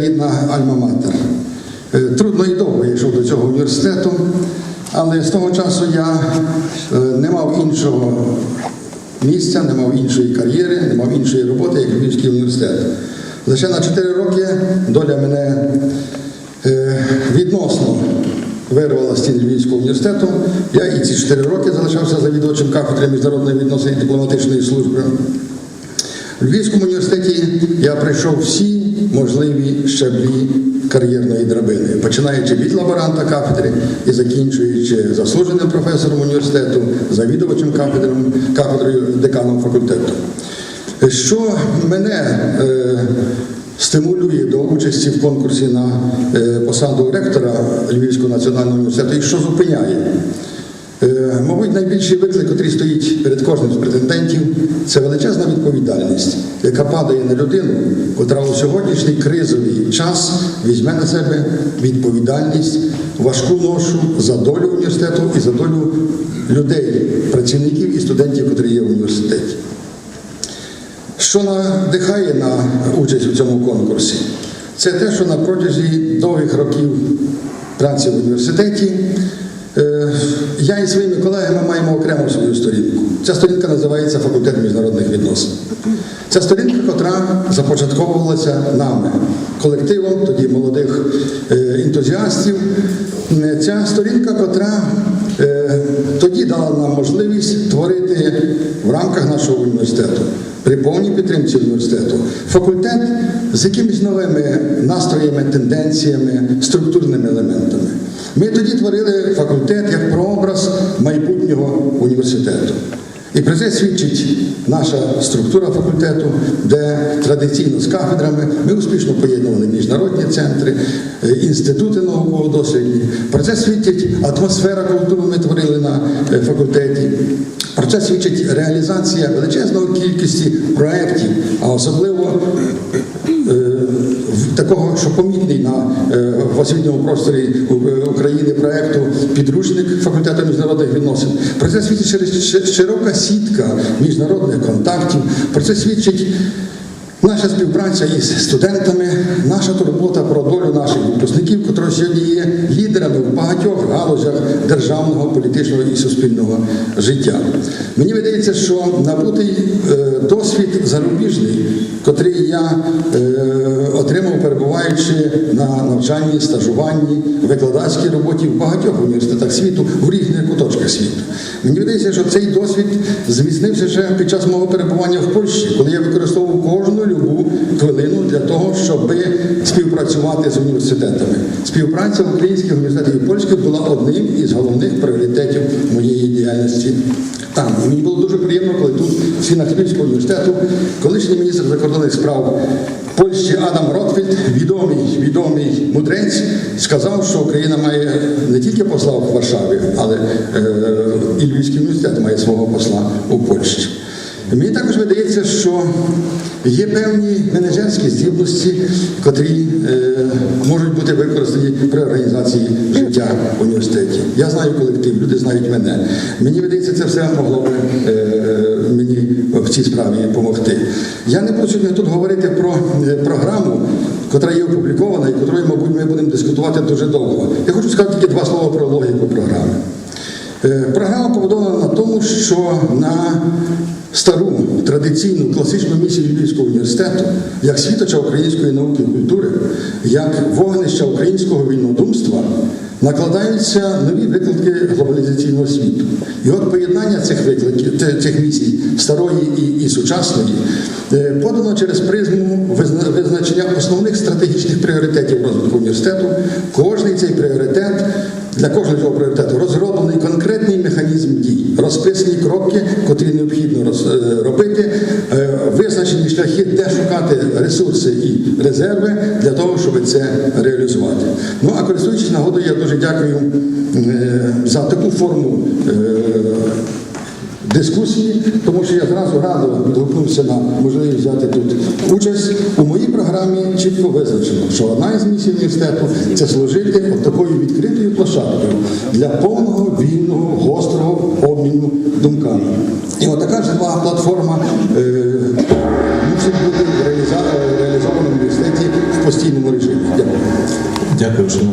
рідна альма-матер. Е, Трудно і довго я йшов до цього університету, але з того часу я е, не мав іншого місця, не мав іншої кар'єри, не мав іншої роботи, як Львівський університет. Лише на 4 роки доля мене е, відносно вирвала стін Львівського університету. Я і ці 4 роки залишався завідувачем кафедри міжнародної відносин і дипломатичної служби. У Львівському університеті я пройшов всі можливі щаблі кар'єрної драбини, починаючи від лаборанта кафедри і закінчуючи заслуженим професором університету, завідувачем кафедром, кафедрою деканом факультету. Що мене е, стимулює до участі в конкурсі на е, посаду ректора Львівського національного університету і що зупиняє? Е, Мабуть, найбільший виклик, який стоїть перед кожним з претендентів, це величезна відповідальність, яка падає на людину, котра у сьогоднішній кризовий час візьме на себе відповідальність, важку ношу за долю університету і за долю людей, працівників і студентів, які є в університеті. Що надихає на участь у цьому конкурсі? Це те, що на протязі довгих років праці в університеті я і своїми колегами маємо окрему свою сторінку. Ця сторінка називається Факультет міжнародних відносин. Ця сторінка, котра започатковувалася нами, колективом тоді молодих е, ентузіастів. Е, Ця сторінка, котра е, тоді дала нам можливість творити в рамках нашого університету при повній підтримці університету факультет з якимись новими настроями, тенденціями, структурними елементами. Ми тоді творили факультет як прообраз майбутнього університету. І про це свідчить наша структура факультету, де традиційно з кафедрами ми успішно поєднували міжнародні центри, е, інститути науково-дослідні. Про це свідчить атмосфера культури ми творили на е, факультеті. Про це свідчить реалізація величезної кількості проєктів, а особливо е, такого, що помітний на е, освітньому просторі е, України проєкту підручник факультету міжнародних відносин. Про це свідчить широка сітка міжнародних контактів. Про це свідчить Наша співпраця із студентами, наша турбота про долю наших випускників, котрі сьогодні є лідерами в багатьох галузях державного, політичного і суспільного життя. Мені видається, що набутий е, досвід зарубіжний, котрий я е, отримав, перебуваючи на навчанні, стажуванні, викладацькій роботі в багатьох університетах світу, в різних куточках світу. Мені видається, що цей досвід зміцнився ще під час мого перебування в Польщі, коли я використовував кожну любу хвилину для того, щоб співпрацювати з університетами. Співпраця українських університетів і польських була одним із головних пріоритетів моєї діяльності. Там мені було дуже приємно, коли в стінах Львівського університету, колишній міністр закордонних справ Польщі Адам Ротфельд, відомий, відомий мудрець, сказав, що Україна має не тільки посла в Варшаві, але е, і Львівський університет має свого посла у Польщі. Мені також видається, що є певні менеджерські здібності, котрі е, можуть бути використані при організації життя в університеті. Я знаю колектив, люди знають мене. Мені видається, це все могло би е, цій справі допомогти. Я не буду сьогодні тут говорити про е, програму, котра є опублікована і котрою, мабуть, ми будемо дискутувати дуже довго. Я хочу сказати тільки два слова про логіку програми. Е, Програма побудована на тому, що на стару традиційну класичну місію Львівського університету, як світоча української науки і культури, як вогнища українського вільнодумства, накладаються нові виклики глобалізаційного світу. І от поєднання цих викликів, цих місій старої і, і сучасної е, подано через призму визна- визначення основних стратегічних пріоритетів розвитку університету. Кожний цей пріоритет для кожного цього пріоритету розроблений конкретний механізм дій, розписані кроки, котрі необхідно е, робити, шляхи, де шукати ресурси і резерви для того, щоб це реалізувати. Ну а користуючись нагодою, я дуже дякую е, за таку форму. е, Дискусії, тому що я зразу радо відгукнувся на можливість взяти тут участь. У моїй програмі чітко визначено, що одна із місій університету це служити от такою відкритою площадкою для повного вільного, гострого обміну думками. І от така жива платформа е, мусить бути реалізовано в університеті в постійному режимі. Дякую. Дякую.